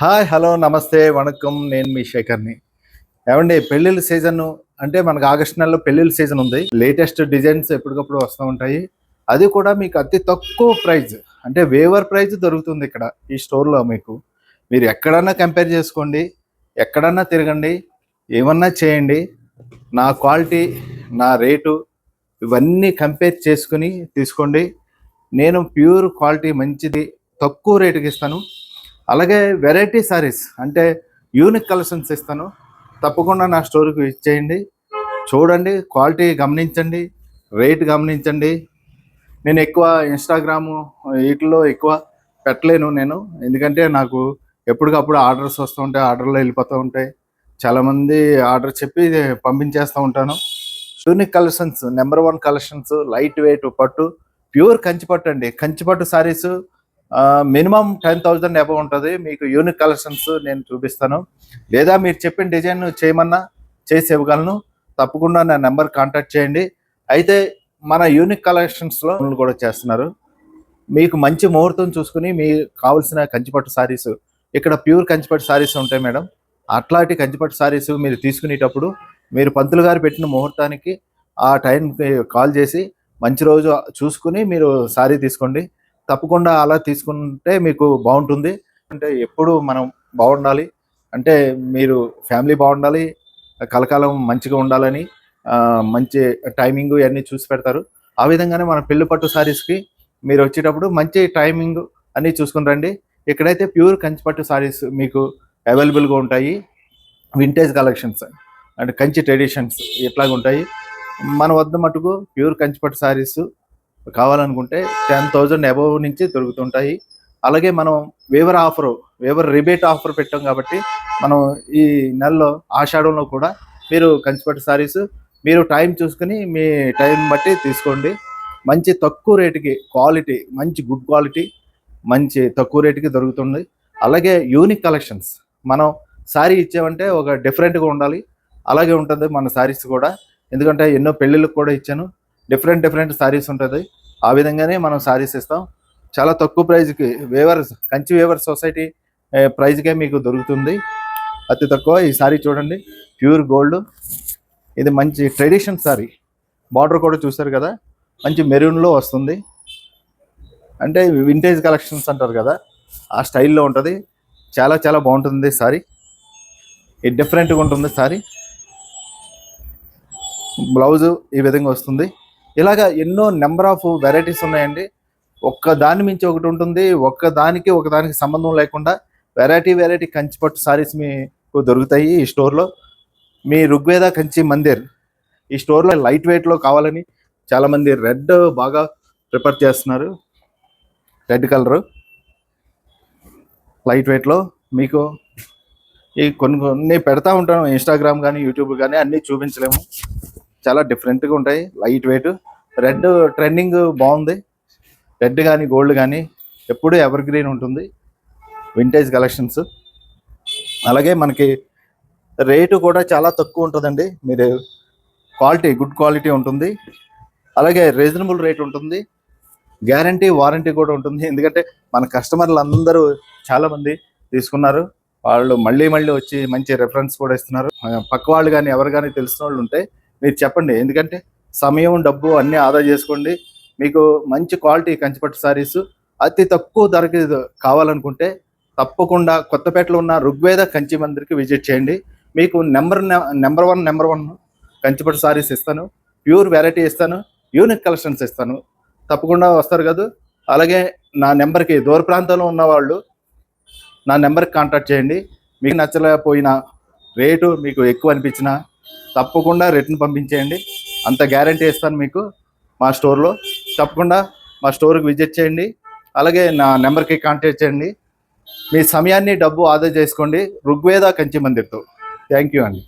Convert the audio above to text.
Hi hello నమస్తే వణకం. నేను మీ శేఖర్ని. ఏమండి పెళ్ళిళ్ళ సీజన్ అంటే మనకు ఆగస్ట్ నెలలో పెళ్ళిళ్ళ సీజన్ ఉంది. లేటెస్ట్ డిజైన్స్ ఎప్పటికప్పుడు వస్తూ ఉంటాయి. అది కూడా మీకు అతి తక్కువ ప్రైజ్. అంటే వేవర్ ప్రైజ్ దొరుకుతుంది ఇక్కడ ఈ స్టోర్లో మీకు. మీరు ఎక్కడన్నా కంపేర్ చేసుకోండి ఎక్కడన్నా తిరగండి ఏమన్నా చేయండి నా క్వాలిటీ నా రేటు ఇవన్నీ కంపేర్ చేసుకుని తీసుకోండి. నేను ప్యూర్ క్వాలిటీ మంచిది తక్కువ రేటుకి ఇస్తాను. అలాగే వెరైటీ సారీస్ అంటే యూనిక్ కలెక్షన్స్ ఇస్తాను తప్పకుండా నా స్టోర్కి ఇచ్చేయండి చూడండి క్వాలిటీ గమనించండి రేట్ గమనించండి. నేను ఎక్కువ ఇన్స్టాగ్రాము వీటిలో ఎక్కువ పెట్టలేను నేను. ఎందుకంటే నాకు ఎప్పటికప్పుడు ఆర్డర్స్ వస్తూ ఉంటాయి ఆర్డర్లో వెళ్ళిపోతూ ఉంటాయి. చాలామంది ఆర్డర్ చెప్పి పంపించేస్తూ ఉంటాను. Unique collections number one collections light weight పట్టు ప్యూర్ కంచిపట్టు అండి. కంచిపట్టు saris minimum ten thousand above ఉంటుంది. మీకు యూనిక్ కలెక్షన్స్ నేను చూపిస్తాను. లేదా మీరు చెప్పిన డిజైన్ చేయమన్నా చేసి ఇవ్వగలను. తప్పకుండా నా నెంబర్ కాంటాక్ట్ చేయండి. అయితే మన యూనిక్ కలెక్షన్స్లో కూడా చేస్తున్నారు. మీకు మంచి ముహూర్తం చూసుకుని మీకు కావాల్సిన కంచిపట్టు శారీస్ ఇక్కడ ప్యూర్ కంచిపట్టు శారీస్ ఉంటాయి మేడం. అట్లాంటి కంచిపట్టు శారీస్ మీరు తీసుకునేటప్పుడు మీరు పంతులు గారు పెట్టిన ముహూర్తానికి ఆ టైంకి కాల్ చేసి మంచి రోజు చూసుకుని మీరు శారీ తీసుకోండి. తప్పకుండా అలా తీసుకుంటే మీకు బాగుంటుంది. అంటే ఎప్పుడు మనం బాగుండాలి. అంటే మీరు ఫ్యామిలీ బాగుండాలి. కలకాలం మంచిగా ఉండాలని మంచి టైమింగ్ ఇవన్నీ చూసి పెడతారు. ఆ విధంగానే మన పెళ్ళి పట్టు సారీస్కి మీరు వచ్చేటప్పుడు మంచి టైమింగ్ అన్నీ చూసుకుని రండి. ఇక్కడైతే ప్యూర్ కంచి పట్టు సారీస్ మీకు అవైలబుల్గా ఉంటాయి. Vintage collections and Kanchi traditions ఇట్లాగ ఉంటాయి మన వద్ద మటుకు ప్యూర్ కంచిపట్టు శారీస్ కావాలనుకుంటే టెన్ థౌజండ్ అబవ్ నుంచి దొరుకుతుంటాయి. అలాగే మనం weaver offer weaver rebate offer పెట్టాం కాబట్టి మనం ఈ నెలలో ఆషాఢంలో కూడా మీరు కంచిపట్టు సారీస్ మీరు టైం చూసుకుని మీ టైం బట్టి తీసుకోండి. మంచి తక్కువ రేటుకి క్వాలిటీ మంచి గుడ్ క్వాలిటీ మంచి తక్కువ రేటుకి దొరుకుతుంది. అలాగే యూనిక్ కలెక్షన్స్ మనం శారీ ఇచ్చామంటే ఒక డిఫరెంట్గా ఉండాలి. అలాగే ఉంటుంది మన శారీస్ కూడా. ఎందుకంటే ఎన్నో పెళ్ళిళ్ళకి కూడా ఇచ్చాను. డిఫరెంట్ డిఫరెంట్ శారీస్ ఉంటుంది. ఆ విధంగానే మనం శారీస్ ఇస్తాం చాలా తక్కువ ప్రైజ్కి వేవర్ కంచి వేవర్ సొసైటీ ప్రైజ్కే మీకు దొరుకుతుంది. అతి తక్కువ ఈ సారీ చూడండి. Pure gold. ఇది మంచి ట్రెడిషన్ సారీ. బార్డర్ కూడా చూసారు కదా? మంచి మెరూన్లో వస్తుంది. అంటే వింటేజ్ కలెక్షన్స్ అంటారు కదా? ఆ స్టైల్లో ఉంటుంది. చాలా చాలా బాగుంటుంది సారీ. ఇది డిఫరెంట్గా ఉంటుంది సారీ. బ్లౌజు ఈ విధంగా వస్తుంది. ఇలాగా ఎన్నో నెంబర్ ఆఫ్ వెరైటీస్ ఉన్నాయండి. ఒక్క దాని మించి ఒకటి ఉంటుంది. ఒక్క దానికి ఒక దానికి సంబంధం లేకుండా వెరైటీ వెరైటీ కంచిపట్టు సారీస్ మీకు దొరుకుతాయి ఈ స్టోర్లో. మీ ఋగ్వేద కంచి మందిర్ ఈ స్టోర్లో లైట్ వెయిట్లో కావాలని చాలామంది రెడ్ బాగా ప్రిఫర్ చేస్తున్నారు. రెడ్ కలరు లైట్ వెయిట్లో మీకు ఈ కొన్ని కొన్ని పెడతా ఉంటాను. ఇన్స్టాగ్రామ్ కానీ యూట్యూబ్ కానీ అన్నీ చూపించలేము. చాలా డిఫరెంట్గా ఉంటాయి. లైట్ వెయిట్ రెడ్ ట్రెండింగ్ బాగుంది. రెడ్ కానీ గోల్డ్ కానీ ఎప్పుడూ ఎవర్ గ్రీన్ ఉంటుంది. వింటేజ్ కలెక్షన్స్ అలాగే మనకి రేటు కూడా చాలా తక్కువ ఉంటుందండి. మీరు క్వాలిటీ గుడ్ క్వాలిటీ ఉంటుంది. అలాగే రీజనబుల్ రేట్ ఉంటుంది. గ్యారంటీ వారంటీ కూడా ఉంటుంది. ఎందుకంటే మన కస్టమర్లు అందరూ చాలామంది తీసుకున్నారు. వాళ్ళు మళ్ళీ మళ్ళీ వచ్చి మంచి రెఫరెన్స్ కూడా ఇస్తున్నారు. పక్క వాళ్ళు కానీ ఎవరు కానీ తెలిసిన వాళ్ళు ఉంటే మీరు చెప్పండి. ఎందుకంటే సమయం డబ్బు అన్నీ ఆదా చేసుకోండి. మీకు మంచి క్వాలిటీ కంచిపట్టు శారీస్ అతి తక్కువ ధరకి కావాలనుకుంటే తప్పకుండా కొత్తపేటలో ఉన్న ఋగ్వేద కంచి మందిర్కి విజిట్ చేయండి. మీకు number number one number one కంచిపట్టు శారీస్ ఇస్తాను. ప్యూర్ వెరైటీ ఇస్తాను. యూనిక్ కలెక్షన్స్ ఇస్తాను. తప్పకుండా వస్తారు కదా. అలాగే నా నెంబర్కి దూర ప్రాంతంలో ఉన్నవాళ్ళు నా నెంబర్కి కాంటాక్ట్ చేయండి. మీకు నచ్చలేకపోయినా రేటు మీకు ఎక్కువ అనిపించినా తప్పకుండా రిటర్న్ పంపించేయండి. అంత గ్యారంటీ ఇస్తాను మీకు మా స్టోర్లో. తప్పకుండా మా స్టోర్కి విజిట్ చేయండి. అలాగే నా నెంబర్కి కాంటాక్ట్ చేయండి. మీ సమయాన్ని డబ్బు ఆదా చేసుకోండి. ఋగ్వేద కంచి మందిర్తో. థ్యాంక్ యూ అండి.